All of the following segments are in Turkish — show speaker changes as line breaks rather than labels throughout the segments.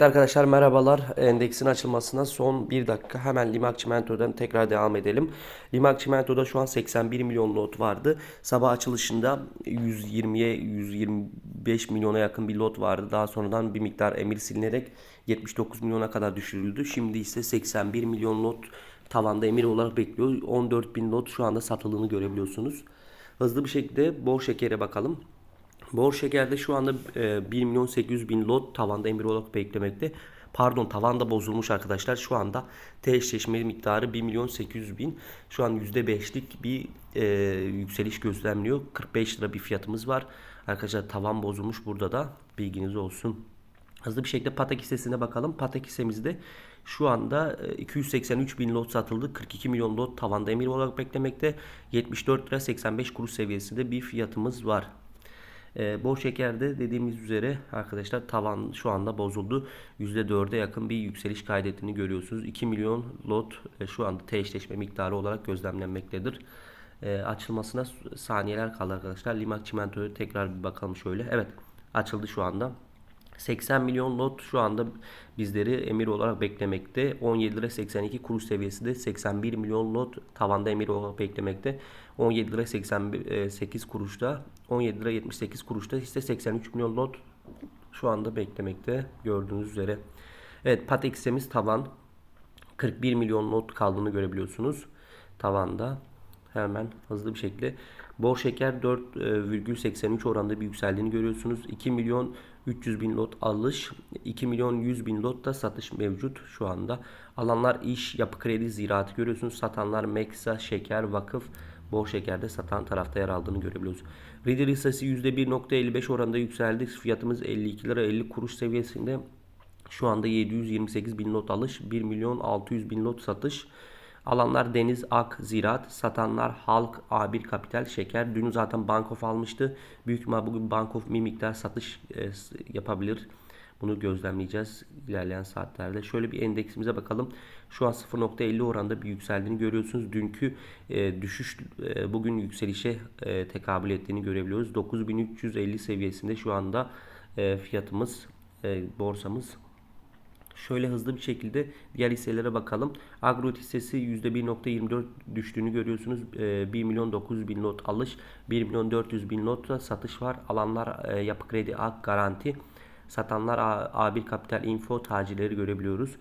Arkadaşlar merhabalar. Endeksin açılmasına son 1 dakika. Hemen Limak Çimento'dan tekrar devam edelim. Limak Çimento'da şu an 81 milyon lot vardı. Sabah açılışında 120'ye 125 milyona yakın bir lot vardı. Daha sonradan bir miktar emir silinerek 79 milyona kadar düşürüldü. Şimdi ise 81 milyon lot tavanda emir olarak bekliyor. 14 bin lot şu anda satıldığını görebiliyorsunuz. Hızlı bir şekilde bol şekere bakalım. Bor şekerde şu anda e, 1 milyon 800 bin lot tavanda olarak beklemekte. Pardon tavanda bozulmuş arkadaşlar. Şu anda T eşleşme miktarı 1 milyon 800 bin. Şu an %5'lik bir e, yükseliş gözlemliyor. 45 lira bir fiyatımız var. Arkadaşlar tavan bozulmuş burada da bilginiz olsun. Hızlı bir şekilde Patek hissesine bakalım. Patek hissemizde şu anda e, 283 bin lot satıldı. 42 milyon lot tavanda emir olarak beklemekte. 74 lira 85 kuruş seviyesinde bir fiyatımız var. E, bol şekerde dediğimiz üzere arkadaşlar tavan şu anda bozuldu. %4'e yakın bir yükseliş kaydettiğini görüyorsunuz. 2 milyon lot e, şu anda T eşleşme miktarı olarak gözlemlenmektedir. E, açılmasına saniyeler kaldı arkadaşlar. Limak çimentoya tekrar bir bakalım şöyle. Evet açıldı şu anda. 80 milyon lot şu anda bizleri emir olarak beklemekte. 17 lira 82 kuruş seviyesinde 81 milyon lot tavanda emir olarak beklemekte. 17 lira 88 kuruşta 17 lira 78 kuruşta ise 83 milyon lot şu anda beklemekte gördüğünüz üzere. Evet Patek hissemiz tavan 41 milyon lot kaldığını görebiliyorsunuz tavanda. Hemen hızlı bir şekilde. Bor şeker 4,83 oranda bir yükseldiğini görüyorsunuz. 2 milyon 300 bin lot alış, 2 milyon 100 bin lot da satış mevcut şu anda. Alanlar iş, yapı kredi, ziraatı görüyorsunuz. Satanlar Meksa, şeker, vakıf, bol şekerde satan tarafta yer aldığını görebiliyoruz. Reader hissesi %1.55 oranda yükseldi. Fiyatımız 52 lira 50 kuruş seviyesinde. Şu anda 728 bin lot alış, 1 milyon 600 bin lot satış. Alanlar Deniz, Ak, Ziraat, satanlar Halk, A1 Kapital, Şeker. Dün zaten Bankof almıştı. Büyük ihtimal bugün Bankof bir miktar satış e, yapabilir. Bunu gözlemleyeceğiz ilerleyen saatlerde. Şöyle bir endeksimize bakalım. Şu an 0.50 oranda bir yükseldiğini görüyorsunuz. Dünkü e, düşüş e, bugün yükselişe e, tekabül ettiğini görebiliyoruz. 9350 seviyesinde şu anda e, fiyatımız, e, borsamız Şöyle hızlı bir şekilde diğer hisselere bakalım. Agrot hissesi %1.24 düştüğünü görüyorsunuz. 1 milyon 900 bin lot alış, 1 milyon 400 bin lot da satış var. Alanlar e, yapı kredi ak garanti. Satanlar A1 Kapital Info tacirleri görebiliyoruz.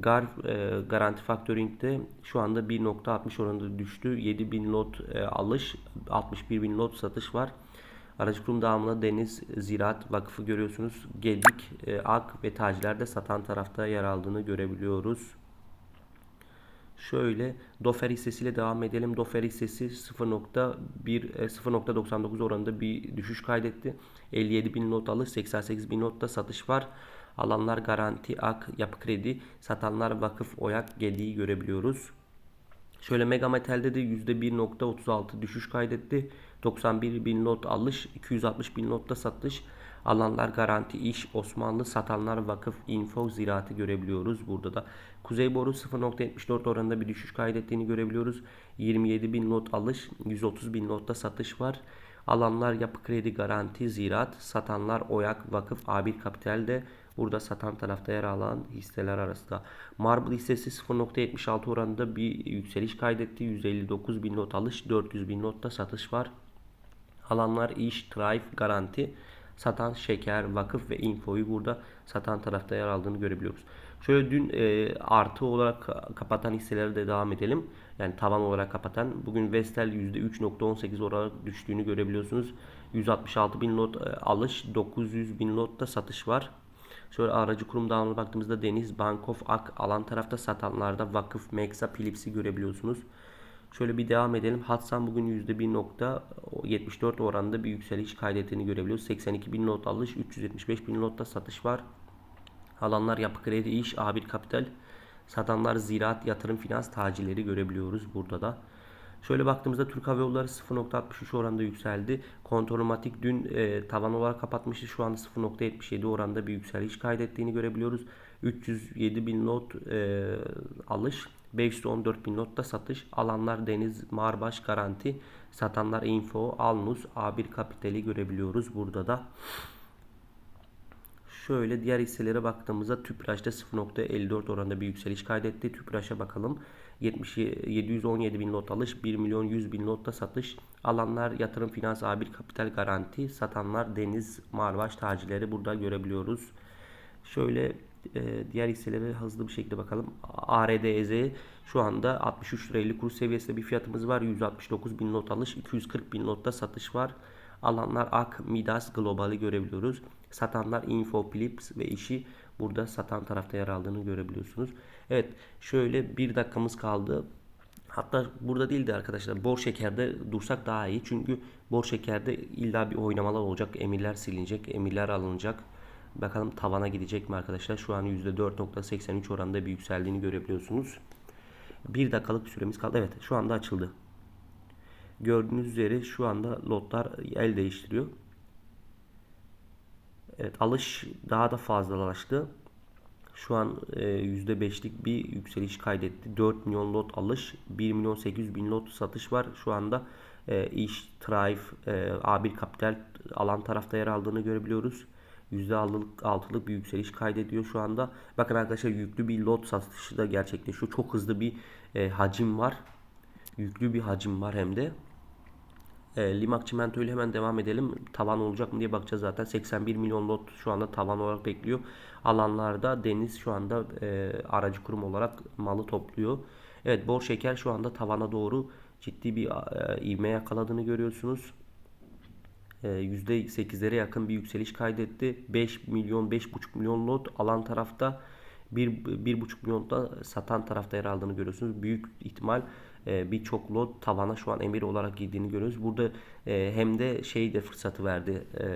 Gar e, Garanti Factoring'de şu anda 1.60 oranında düştü. 7000 lot e, alış, 61 bin lot satış var. Aracı kurum dağımında Deniz Ziraat Vakfı görüyorsunuz. Gedik, e, Ak ve Taciler'de satan tarafta yer aldığını görebiliyoruz. Şöyle Dofer hissesiyle devam edelim. Dofer hissesi 0.1 0.99 e, oranında bir düşüş kaydetti. 57 bin not alış, 88 bin notta satış var. Alanlar Garanti, Ak, Yapı Kredi, satanlar Vakıf, Oyak, Gedi'yi görebiliyoruz. Şöyle Mega Metal'de de %1.36 düşüş kaydetti. 91 bin not alış, 260 bin notta satış. Alanlar garanti iş, Osmanlı satanlar vakıf, info, ziraatı görebiliyoruz. Burada da Kuzey Boru 0.74 oranında bir düşüş kaydettiğini görebiliyoruz. 27 bin not alış, 130 bin notta satış var. Alanlar yapı kredi garanti, ziraat, satanlar oyak, vakıf, A1 kapitalde burada satan tarafta yer alan hisseler arasında. Marble hissesi 0.76 oranında bir yükseliş kaydetti. 159 bin not alış, 400 bin notta satış var. Alanlar iş, drive, garanti. Satan şeker, vakıf ve infoyu burada satan tarafta yer aldığını görebiliyoruz. Şöyle dün e, artı olarak kapatan hisseleri de devam edelim. Yani tavan olarak kapatan. Bugün Vestel %3.18 olarak düştüğünü görebiliyorsunuz. 166 bin lot e, alış, 900 bin lot da satış var. Şöyle aracı kurum dağılımına baktığımızda Deniz, Bankof, Ak alan tarafta satanlarda Vakıf, Meksa, Philips'i görebiliyorsunuz. Şöyle bir devam edelim. Hatsan bugün %1.74 oranında bir yükseliş kaydettiğini görebiliyoruz. 82 bin not alış, 375 bin notta satış var. Alanlar yapı kredi, iş, A1 kapital. Satanlar ziraat, yatırım, finans tacirleri görebiliyoruz burada da. Şöyle baktığımızda Türk Hava Yolları 0.63 oranda yükseldi. Kontromatik dün e, tavan olarak kapatmıştı. Şu anda 0.77 oranda bir yükseliş kaydettiğini görebiliyoruz. 307 bin not e, alış. 514 bin notta satış. Alanlar Deniz, Marbaş, Garanti. Satanlar Info, Alnus, A1 Kapital'i görebiliyoruz burada da. Şöyle diğer hisselere baktığımızda Tüpraş'ta 0.54 oranında bir yükseliş kaydetti. Tüpraş'a bakalım. 70, 717 bin lot alış, 1 milyon 100 bin lotta satış. Alanlar yatırım finans A1 kapital garanti. Satanlar Deniz, Marvaş, Tacileri burada görebiliyoruz. Şöyle diğer hisselere hızlı bir şekilde bakalım. ARDZ şu anda 63 lira 50 kuruş seviyesinde bir fiyatımız var. 169 bin lot alış, 240 bin lotta satış var. Alanlar AK, Midas, Global'i görebiliyoruz. Satanlar Infoflips ve işi burada satan tarafta yer aldığını görebiliyorsunuz. Evet şöyle bir dakikamız kaldı. Hatta burada değil de arkadaşlar bor şekerde dursak daha iyi. Çünkü bor şekerde illa bir oynamalar olacak. Emirler silinecek. Emirler alınacak. Bakalım tavana gidecek mi arkadaşlar? Şu an %4.83 oranında bir yükseldiğini görebiliyorsunuz. Bir dakikalık süremiz kaldı. Evet şu anda açıldı. Gördüğünüz üzere şu anda lotlar el değiştiriyor. Evet alış daha da fazlalaştı. Şu an e, %5'lik bir yükseliş kaydetti. 4 milyon lot alış, 1 milyon 800 bin lot satış var. Şu anda e, iş, Thrive, e, A1 Kapital alan tarafta yer aldığını görebiliyoruz. %6'lık 6'lık bir yükseliş kaydediyor şu anda. Bakın arkadaşlar yüklü bir lot satışı da gerçekleşiyor. Çok hızlı bir e, hacim var. Yüklü bir hacim var hem de. E, Limak Çimento ile hemen devam edelim. Tavan olacak mı diye bakacağız zaten. 81 milyon lot şu anda tavan olarak bekliyor. Alanlarda Deniz şu anda e, aracı kurum olarak malı topluyor. Evet Bor Şeker şu anda tavana doğru ciddi bir e, ivme yakaladığını görüyorsunuz. E, %8'lere yakın bir yükseliş kaydetti. 5 milyon 5,5 milyon lot alan tarafta 1,5 milyon da satan tarafta yer aldığını görüyorsunuz. Büyük ihtimal e, birçok lot tavana şu an emir olarak girdiğini görüyoruz. Burada e, hem de şey de fırsatı verdi. E,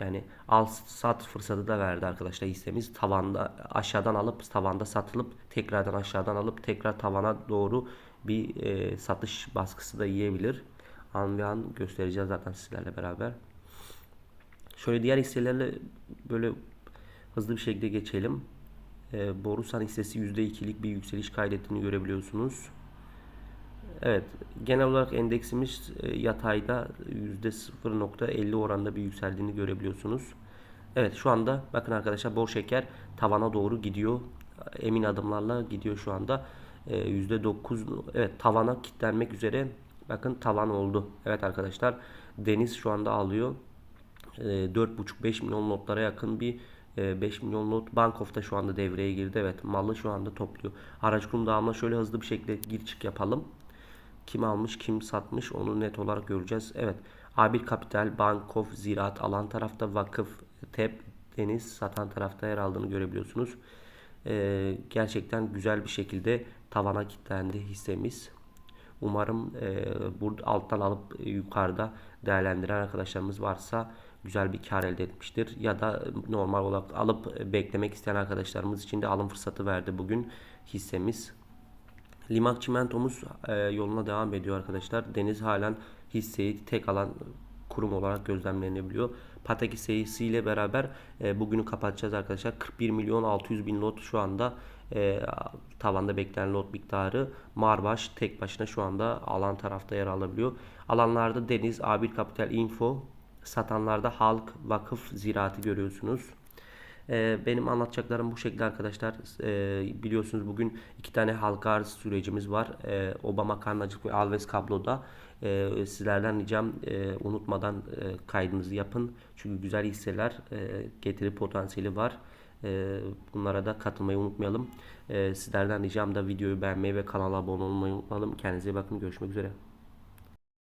yani al sat fırsatı da verdi arkadaşlar hissemiz. Tavanda aşağıdan alıp tavanda satılıp tekrardan aşağıdan alıp tekrar tavana doğru bir satış baskısı da yiyebilir. An ve an göstereceğiz zaten sizlerle beraber. Şöyle diğer hisselerle böyle hızlı bir şekilde geçelim. E, Borusan hissesi %2'lik bir yükseliş kaydettiğini görebiliyorsunuz. Evet, genel olarak endeksimiz e, yatayda %0.50 oranda bir yükseldiğini görebiliyorsunuz. Evet, şu anda bakın arkadaşlar bor şeker tavana doğru gidiyor. Emin adımlarla gidiyor şu anda. E, %9 evet tavana kilitlenmek üzere. Bakın tavan oldu. Evet arkadaşlar Deniz şu anda alıyor. E, 4.5-5 milyon notlara yakın bir 5 milyon lot Bank şu anda devreye girdi. Evet malı şu anda topluyor. Araç kurum dağılma şöyle hızlı bir şekilde gir çık yapalım. Kim almış kim satmış onu net olarak göreceğiz. Evet A1 Kapital, Bankof, Ziraat alan tarafta Vakıf, TEP, Deniz satan tarafta yer aldığını görebiliyorsunuz. Ee, gerçekten güzel bir şekilde tavana kilitlendi hissemiz. Umarım e, burada alttan alıp e, yukarıda değerlendiren arkadaşlarımız varsa güzel bir kar elde etmiştir. Ya da normal olarak alıp beklemek isteyen arkadaşlarımız için de alım fırsatı verdi bugün hissemiz. Limak Çimentomuz e, yoluna devam ediyor arkadaşlar. Deniz halen hisseyi tek alan kurum olarak gözlemlenebiliyor. Patek hissesi ile beraber e, bugünü kapatacağız arkadaşlar. 41 milyon 600 bin lot şu anda e, tavanda beklenen lot miktarı. Marbaş tek başına şu anda alan tarafta yer alabiliyor. Alanlarda Deniz, A1 Kapital Info, satanlarda Halk, Vakıf, Ziraatı görüyorsunuz. Ee, benim anlatacaklarım bu şekilde arkadaşlar. Ee, biliyorsunuz bugün iki tane halka arz sürecimiz var. Ee, Obama Karnacık ve Alves Kablo'da. Ee, sizlerden ricam e, unutmadan e, kaydınızı yapın. Çünkü güzel hisseler e, getiri potansiyeli var. E, bunlara da katılmayı unutmayalım. E, sizlerden ricam da videoyu beğenmeyi ve kanala abone olmayı unutmayalım. Kendinize iyi bakın. Görüşmek üzere.